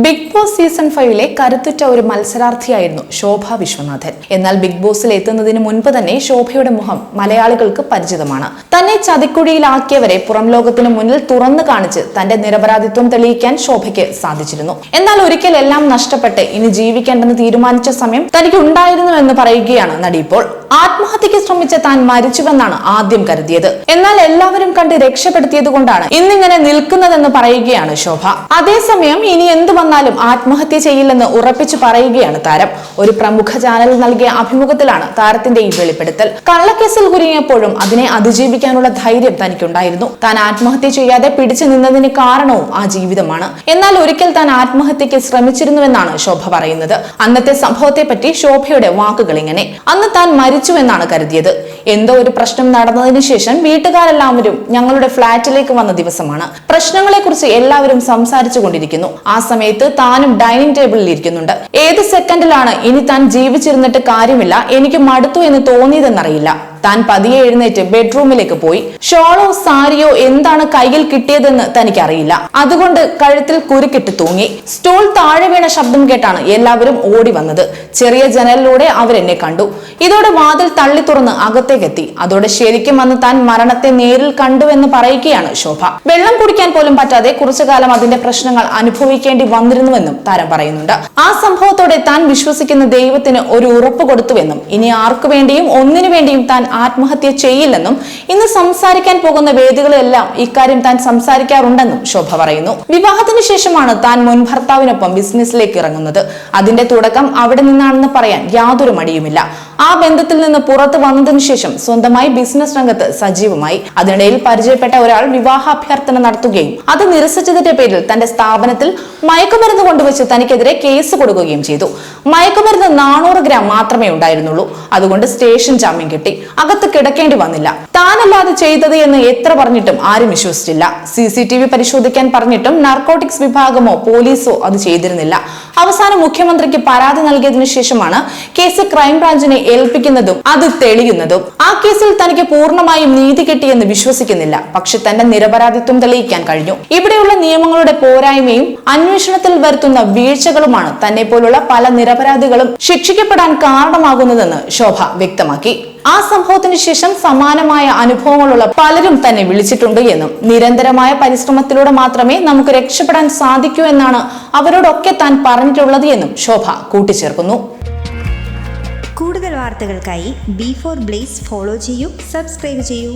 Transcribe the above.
Big boss season ഫൈവിലെ കരുത്തുറ്റ ഒരു മത്സരാർത്ഥിയായിരുന്നു ശോഭ വിശ്വനാഥൻ. എന്നാൽ ബിഗ് ബോസിൽ എത്തുന്നതിന് മുൻപ് തന്നെ ശോഭയുടെ മുഖം മലയാളികൾക്ക് പരിചിതമാണ്. തന്നെ ചതിക്കുഴിയിലാക്കിയവരെ പുറം ലോകത്തിന് മുന്നിൽ തുറന്നു കാണിച്ച് തന്റെ നിരപരാധിത്വം തെളിയിക്കാൻ ശോഭയ്ക്ക് സാധിച്ചിരുന്നു. എന്നാൽ ഒരിക്കൽ എല്ലാം നഷ്ടപ്പെട്ട് ഇനി ജീവിക്കേണ്ടെന്ന് തീരുമാനിച്ച സമയം തനിക്ക് ഉണ്ടായിരുന്നു എന്ന് പറയുകയാണ് നടി ഇപ്പോൾ. ആത്മഹത്യക്ക് ശ്രമിച്ച താൻ മരിച്ചുവെന്നാണ് ആദ്യം കരുതിയത്. എന്നാൽ എല്ലാവരും കണ്ട് രക്ഷപ്പെടുത്തിയത് കൊണ്ടാണ് ഇന്നിങ്ങനെ നിൽക്കുന്നതെന്ന് പറയുകയാണ് ശോഭ. അതേസമയം ഇനി എന്തു വന്നാലും ആത്മഹത്യ ചെയ്യില്ലെന്ന് ഉറപ്പിച്ചു പറയുകയാണ് താരം. ഒരു പ്രമുഖ ചാനൽ നൽകിയ അഭിമുഖത്തിലാണ് താരത്തിന്റെ ഈ വെളിപ്പെടുത്തൽ. കള്ളക്കേസിൽ കുരുങ്ങിയപ്പോഴും അതിനെ അതിജീവിക്കാനുള്ള ധൈര്യം തനിക്കുണ്ടായിരുന്നു. താൻ ആത്മഹത്യ ചെയ്യാതെ പിടിച്ചു നിന്നതിന് കാരണവും ആ ജീവിതമാണ്. എന്നാൽ ഒരിക്കൽ താൻ ആത്മഹത്യക്ക് ശ്രമിച്ചിരുന്നുവെന്നാണ് ശോഭ പറയുന്നത്. അന്നത്തെ സംഭവത്തെ പറ്റി ശോഭയുടെ വാക്കുകൾ ഇങ്ങനെ അന്ന് താൻ മരിച്ചു എന്നാണ് കരുതിയത്. എന്തോ ഒരു പ്രശ്നം നടന്നതിന് ശേഷം വീട്ടുകാരെല്ലാവരും ഞങ്ങളുടെ ഫ്ളാറ്റിലേക്ക് വന്ന ദിവസമാണ്. പ്രശ്നങ്ങളെ കുറിച്ച് എല്ലാവരും സംസാരിച്ചു കൊണ്ടിരിക്കുന്നു. ആ സമയത്ത് താനും ഡൈനിങ് ടേബിളിൽ ഇരിക്കുന്നുണ്ട്. ഏത് സെക്കൻഡിലാണ് ഇനി താൻ ജീവിച്ചിരുന്നിട്ട് കാര്യമില്ല? എനിക്ക് മടുത്തു എന്ന് തോന്നിയതെന്നറിയില്ല. താൻ പതിയെ എഴുന്നേറ്റ് ബെഡ്റൂമിലേക്ക് പോയി. ഷോളോ സാരിയോ എന്താണ് കയ്യിൽ കിട്ടിയതെന്ന് തനിക്കറിയില്ല. അതുകൊണ്ട് കഴുത്തിൽ കുരുക്കിട്ട് തൂങ്ങി. സ്റ്റൂൾ താഴെ വീണ ശബ്ദം കേട്ടാണ് എല്ലാവരും ഓടി വന്നത്. ചെറിയ ജനലിലൂടെ അവരെന്നെ കണ്ടു. ഇതോടെ വാതിൽ തള്ളി തുറന്ന് അകത്തേക്കെത്തി. അതോടെ ശരിക്കും വന്ന് താൻ മരണത്തെ നേരിൽ കണ്ടുവെന്ന് പറയുകയാണ് ശോഭ. വെള്ളം കുടിക്കാൻ പോലും പറ്റാതെ കുറച്ചു കാലം അതിന്റെ പ്രശ്നങ്ങൾ അനുഭവിക്കേണ്ടി വന്നിരുന്നുവെന്നും താരം പറയുന്നുണ്ട്. ആ സംഭവത്തോടെ താൻ വിശ്വസിക്കുന്ന ദൈവത്തിന് ഒരു ഉറപ്പ് കൊടുത്തുവെന്നും ഇനി ആർക്കു വേണ്ടിയും ഒന്നിനു വേണ്ടിയും താൻ ആത്മഹത്യ ചെയ്യില്ലെന്നും ഇന്ന് സംസാരിക്കാൻ പോകുന്ന വേദികളെല്ലാം ഇക്കാര്യം താൻ സംസാരിക്കാറുണ്ടെന്നും ശോഭ പറയുന്നു. വിവാഹത്തിന് ശേഷമാണ് താൻ മുൻ ഭർത്താവിനൊപ്പം ബിസിനസ്സിലേക്ക് ഇറങ്ങുന്നത്. അതിന്റെ തുടക്കം അവിടെ നിന്നാണെന്ന് പറയാൻ യാതൊരു മടിയുമില്ല. ആ ബന്ധത്തിൽ നിന്ന് പുറത്തു വന്നതിനു ശേഷം സ്വന്തമായി ബിസിനസ് രംഗത്ത് സജീവമായി. അതിനിടയിൽ പരിചയപ്പെട്ട ഒരാൾ വിവാഹാഭ്യർത്ഥന നടത്തുകയും അത് നിരസിച്ചതിന്റെ പേരിൽ തന്റെ സ്ഥാപനത്തിൽ മയക്കുമരുന്ന് കൊണ്ടുവച്ച് തനിക്കെതിരെ കേസ് കൊടുക്കുകയും ചെയ്തു. മയക്കുമരുന്ന് നാനൂറ് ഗ്രാം മാത്രമേ ഉണ്ടായിരുന്നുള്ളൂ. അതുകൊണ്ട് സ്റ്റേഷൻ ജാമ്യം കിട്ടി. അകത്ത് കിടക്കേണ്ടി വന്നില്ല. താനല്ലാതെ ചെയ്തത് എന്ന് എത്ര പറഞ്ഞിട്ടും ആരും വിശ്വസിച്ചില്ല. സി പരിശോധിക്കാൻ പറഞ്ഞിട്ടും നാർക്കോട്ടിക്സ് വിഭാഗമോ പോലീസോ അത് ചെയ്തിരുന്നില്ല. അവസാനം മുഖ്യമന്ത്രിക്ക് പരാതി നൽകിയതിനു ശേഷമാണ് കേസ് ക്രൈംബ്രാഞ്ചിനെ ഏൽപ്പിക്കുന്നതും അത് തെളിയുന്നതും. ആ കേസിൽ തനിക്ക് പൂർണമായും നീതി കിട്ടിയെന്ന് വിശ്വസിക്കുന്നില്ല. പക്ഷെ തന്റെ നിരപരാധിത്വം തെളിയിക്കാൻ കഴിഞ്ഞു. ഇവിടെയുള്ള നിയമങ്ങളുടെ പോരായ്മയും അന്വേഷണത്തിൽ വരുത്തുന്ന വീഴ്ചകളുമാണ് തന്നെ പോലുള്ള പല നിരപരാധികളും ശിക്ഷിക്കപ്പെടാൻ കാരണമാകുന്നതെന്ന് ശോഭ വ്യക്തമാക്കി. ആ സംഭവത്തിന് ശേഷം സമാനമായ അനുഭവങ്ങളുള്ള പലരും തന്നെ വിളിച്ചിട്ടുണ്ട് എന്നും. നിരന്തരമായ പരിശ്രമത്തിലൂടെ മാത്രമേ നമുക്ക് രക്ഷപ്പെടാൻ സാധിക്കൂ എന്നാണ് അവരോടൊക്കെ താൻ പറഞ്ഞിട്ടുള്ളത് എന്നും ശോഭ കൂട്ടിച്ചേർക്കുന്നു. കൂടുതൽ വാർത്തകൾക്കായി ബി ഫോർ ബ്ലേസ് ഫോളോ ചെയ്യൂ സബ്സ്ക്രൈബ് ചെയ്യൂ.